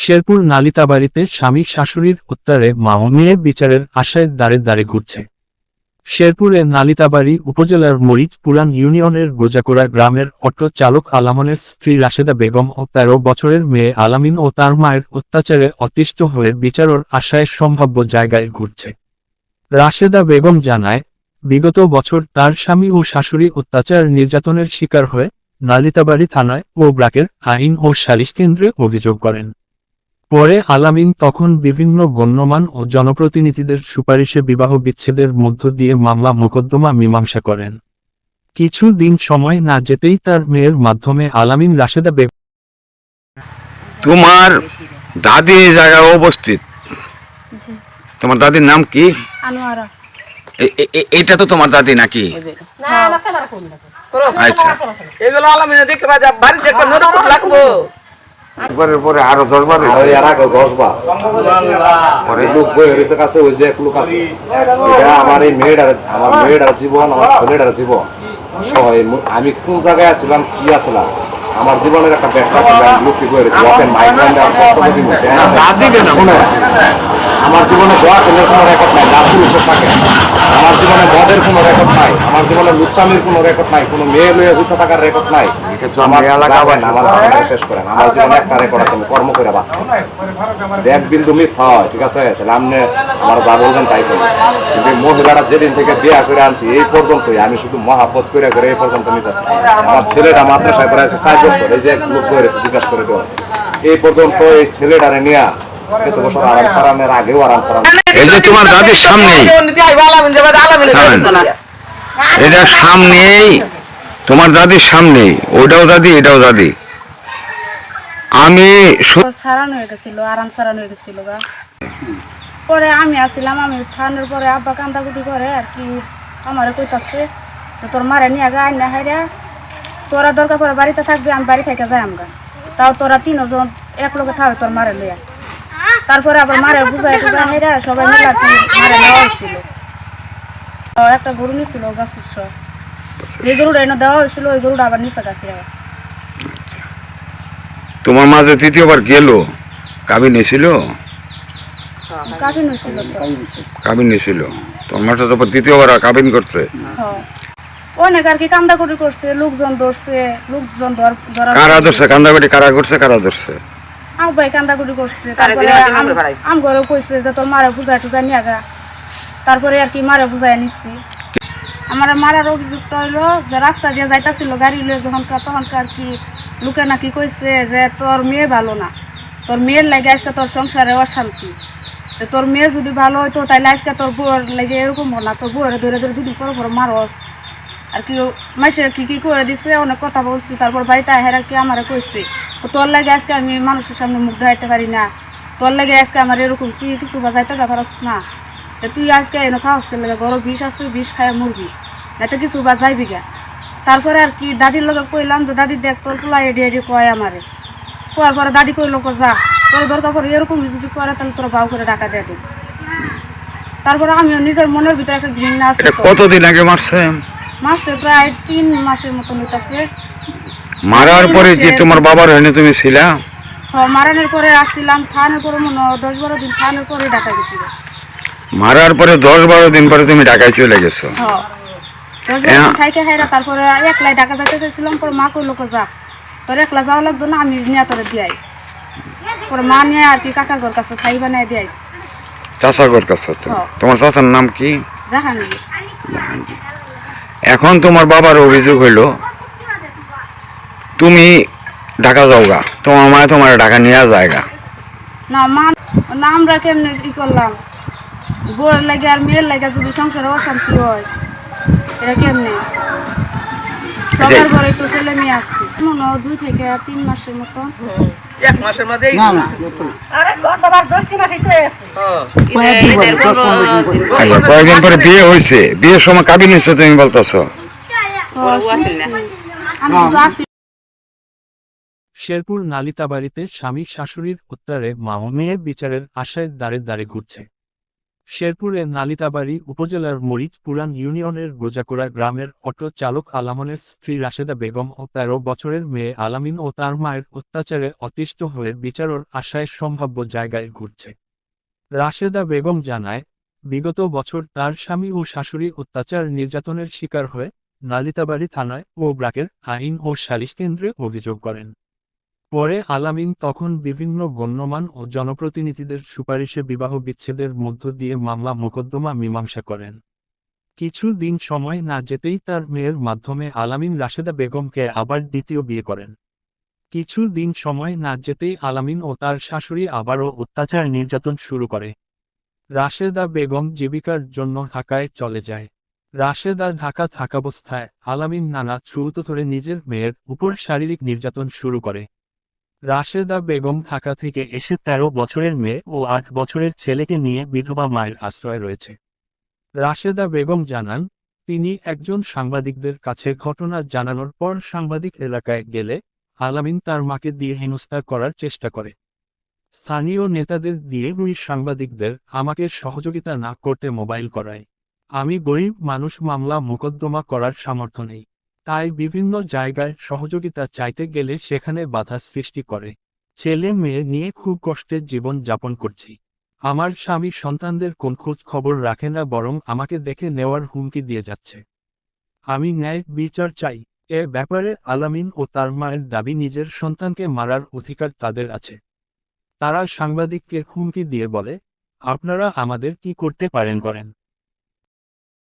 শেরপুর নালিতাবাড়িতে স্বামী শাশুড়ির উত্তরে মা বিচারের আশায় দাঁড়ে দাঁড়ে ঘুরছে। শেরপুরে নালিতাবাড়ি উপজেলার মরিচ পুরান ইউনিয়নের গোজাকুড়া গ্রামের অটো চালক আলামনের স্ত্রী রাশেদা বেগম ও তেরো বছরের মেয়ে আলামিন ও তার মায়ের অত্যাচারে অতিষ্ঠ হয়ে বিচারর আশায় সম্ভাব্য জায়গায় ঘুরছে। রাশেদা বেগম জানায়, বিগত বছর তার স্বামী ও শাশুড়ি অত্যাচার নির্যাতনের শিকার হয়ে নালিতাবাড়ি থানায় ও ব্রাকের আইন ও সালিশ কেন্দ্রে অভিযোগ করেন। পরে আলামিন তখন বিভিন্ন গণ্যমান ও জনপ্রতিনিধিদের সুপারিশে বিবাহ বিচ্ছেদের মধ্য দিয়ে মামলা মোকদ্দমা মীমাংসা করেন কিছু দিন সময় না যেতেই তার মেয়ের মাধ্যমে আলামিন রাশেদা বেগম তোমার দাদি এই জায়গায় উপস্থিত জি তোমার দাদির নাম কি আনোয়ারা এ- এ- এ- এইটা তো তোমার দাদি নাকি আচ্ছা এগুলো আলামিনে নদী লাগবো পরে পরে আরও দশবার আর এর আগে গসবা পরে লোক বই হয়েছে কাছে ওই যে এক লোক আছে আমার এই মেয়েটার আমার মেয়েটার জীবন আমার ছেলেটার জীবন আমি কোন জায়গায় আছিলাম কি আসলাম আমার জীবনের একটা ব্যাখ্যা ছিল আমি মাইগ্রেন্টে শুনে আমার জীবনে দোয়া কেন্দ্রের কোনো রেকর্ড নাই লাভ পুরুষের থাকে। আমার জীবনে মদের কোনো রেকর্ড নাই আমার জীবনে লুচ্চামির কোনো রেকর্ড নাই কোনো মেয়ে লয়ে হুতে থাকার রেকর্ড নাই। আমার লাগাবেন আমার শেষ করেন আমার জীবনে একটা রেকর্ড আছে আমি কর্ম করে বাদ এক বিন্দু মিথ্যা হয় ঠিক আছে? তাহলে আপনি আমার যা বলবেন তাই করি কিন্তু এই মহিলাটা যেদিন থেকে বিয়া করে আনছি এই পর্যন্তই আমি শুধু মহাপত করে করে এই পর্যন্ত নিতেছি। আমার ছেলেটা মাদ্রাসায় পড়ে আছে চার বছর এই যে লোক করে জিজ্ঞাসা করে দেওয়া। এই পর্যন্ত এই ছেলেটারে নিয়ে কিছু বছর আরাম সারামের আগেও আরাম সারাম। এই যে তোমার দাদির সামনেই। এটা সামনেই তোমার দাদির সামনেই ওটাও দাদি এটাও দাদি। আমি সু- হয়ে গেছিল আরাম সারানো হয়ে গেছিল গা। পরে আমি আসছিলাম আমি থানার পরে আব্বা কান্দাকুটি করে আর কি আমারে কইতাছে যে তোর মারে নিয়ে গা আইনা হাইরা তোরা দরকার পরে বাড়িতে থাকবি আমি বাড়ি থেকে যাই আমগা। তাও তোরা তিনজন এক লোকে থাকবে তোর মারে লইয়া। তারপরে আবার মারে বুঝাই টুজাই হাইরা সবাই মিলে মারে নেওয়া হয়েছিল। একটা গরু নিছিল গাছের সহ যে গরুটা এনে দেওয়া হয়েছিল ওই গরুটা আবার নিচে গা ফিরে তোমার মাঝে তৃতীয়বার গেল? কাবিন এসেছিল? কাবিন এসেছিল তোমার মাঠে তো দ্বিতীয়বার কাবিন করছে। হ্যাঁ। অনেক আর কি কান্দা করি করছে লোকজন ধরছে লোকজন ধর ধরা কারা ধরছে? কান্দাবাড়ি কারা করছে? কারা ধরছে? আম ভাই কান্দা করি করছে। তারপরে আম- আমরা বাড়াইছি। কইছে যে তোর মারে বুঝাই টুজাই নিয়ে গা তারপরে আর কি মারে বুঝাই নিচ্ছি আমার মারার অভিযোগটা হইল যে রাস্তা দিয়ে যাইতাছিল গাড়ি লয়ে যখনকার তখনকার কি লোকে নাকি কইছে যে তোর মেয়ে ভালো না। তোর মেয়ের লাগে আজকে তোর সংসারে অশান্তি। তো তোর মেয়ে যদি ভালো হইতো তাইলে আজকে তোর বউয়ের লাগে এরকম হলো না। তোর বউয়ের ধরে ধরে দুদিন পরে পরে মারস। আর কি মাসের কি কি করে দিছে অনেক কথা বলছি তারপর বাড়িতে আহের কি আমারে কইছে? তোর লাগে আজকে আমি মানুষের সামনে মুখ দেখাইতে পারি না। তোর লাগে আজকে আমার এরকম তুই কিছু বাজাইতে পারস না? তো তুই আজকে এনে থাকস কে লাগে গরম বিষ আছে বিষ খায় মুরগি না তো কিছু বা যাইবি গা। তারপরে আর কি দাদির লগে কইলাম যে দাদি দেখ তোর পোলা এডি এডি কয় আমারে। কয়ার পরে দাদি কইলো কো যা। তোর দরকার পরে এরকম যদি করে তাহলে তোর বাউ করে ডাকা দিয়ে তারপরে আমিও নিজের মনের ভিতরে একটা ঘৃণা আছে কতদিন আগে মারছে মাস তো প্রায় তিন মাসের মতন হইতাছে। মারার পরে কি তোমার বাবার হয়নি তুমি ছিলা? মারানোর পরে আসছিলাম থানের পরে মনে দশ বারো দিন থানের পরে ডাকা গেছিল। মারার পরে দশ বারো দিন পরে তুমি ঢাকায় চলে গেছো? তারপরে একলাই ডাকা যাইতে চাইছিলাম পরে মা কইলো যা তোর একলা যাওয়া লাগতো না আমি নিয়ে তোরে দিয়াই। পরে মা নিয়ে আর কি কাকা ঘর কাছে খাই বানাই দিয়াইস চাষাগর কাছে? তো হ্যাঁ। তোমার চাচার নাম কি? জাহাঙ্গীর। এখন তোমার বাবার অভিযোগ হইল তুমি ঢাকা যাওগা। তোমার মায় তোমার ঢাকা নিয়ে যায়গা। না মা না আমরা কেমনে ই করলাম? বউয়ের লাগে আর মেয়ের লাগে যদি সংসারে অশান্তি হয় এটা কেমনে? সবার ঘরে তো ছেলে মেয়ে আসছে মনে দুই থেকে তিন মাসের মতো। এক মাসের মধ্যে আচ্ছা, কয়েকদিন পরে বিয়ে হয়েছে। বিয়ের সময় কাবিন এসে তুমি বলতেছো। আমি তো আসি। শেরপুর নালিতাবাড়িতে স্বামী শাশুড়ির উত্তরে মা মেয়ে বিচারের আশায় দাঁড়ে দাঁড়ে ঘুরছে। শেরপুরে নালিতাবাড়ি উপজেলার মরিচ পুরান ইউনিয়নের গোজাকুড়া গ্রামের অটো চালক আলামনের স্ত্রী রাশেদা বেগম ও তেরো বছরের মেয়ে আলামিন ও তার মায়ের অত্যাচারে অতিষ্ঠ হয়ে বিচারর আশায় সম্ভাব্য জায়গায় ঘুরছে। রাশেদা বেগম জানায়, বিগত বছর তার স্বামী ও শাশুড়ি অত্যাচার নির্যাতনের শিকার হয়ে নালিতাবাড়ি থানায় ও ব্রাকের আইন ও সালিশ কেন্দ্রে অভিযোগ করেন। পরে আলামিন তখন বিভিন্ন গণ্যমান ও জনপ্রতিনিধিদের সুপারিশে বিবাহ বিচ্ছেদের মধ্য দিয়ে মামলা মোকদ্দমা মীমাংসা করেন। কিছু দিন সময় না যেতেই তার মেয়ের মাধ্যমে আলামিন রাশেদা বেগমকে আবার দ্বিতীয় বিয়ে করেন। কিছু দিন সময় না যেতেই আলামিন ও তার শাশুড়ি আবারও অত্যাচার নির্যাতন শুরু করে। রাশেদা বেগম জীবিকার জন্য ঢাকায় চলে যায়। রাশেদা ঢাকা থাকাবস্থায় আলামিন নানা ছুত ধরে নিজের মেয়ের উপর শারীরিক নির্যাতন শুরু করে। রাশেদা বেগম ঢাকা থেকে এসে তেরো বছরের মেয়ে ও আট বছরের ছেলেকে নিয়ে বিধবা মায়ের আশ্রয় রয়েছে। রাশেদা বেগম জানান, তিনি একজন সাংবাদিকদের কাছে ঘটনা জানানোর পর সাংবাদিক এলাকায় গেলে আলামিন তার মাকে দিয়ে হেনস্থা করার চেষ্টা করে। স্থানীয় নেতাদের দিয়ে ওই সাংবাদিকদের আমাকে সহযোগিতা না করতে মোবাইল করায়। আমি গরিব মানুষ, মামলা মোকদ্দমা করার সামর্থ্য নেই। তাই বিভিন্ন জায়গায় সহযোগিতা চাইতে গেলে সেখানে বাধা সৃষ্টি করে। ছেলে মেয়ে নিয়ে খুব কষ্টে জীবন যাপন করছি। আমার স্বামী সন্তানদের কোন খোঁজ খবর রাখে না বরং আমাকে দেখে নেওয়ার হুমকি দিয়ে যাচ্ছে। আমি ন্যায় বিচার চাই। এ ব্যাপারে আলামিন ও তার মায়ের দাবি নিজের সন্তানকে মারার অধিকার তাদের আছে। তারা সাংবাদিককে হুমকি দিয়ে বলে, আপনারা আমাদের কি করতে পারেন করেন?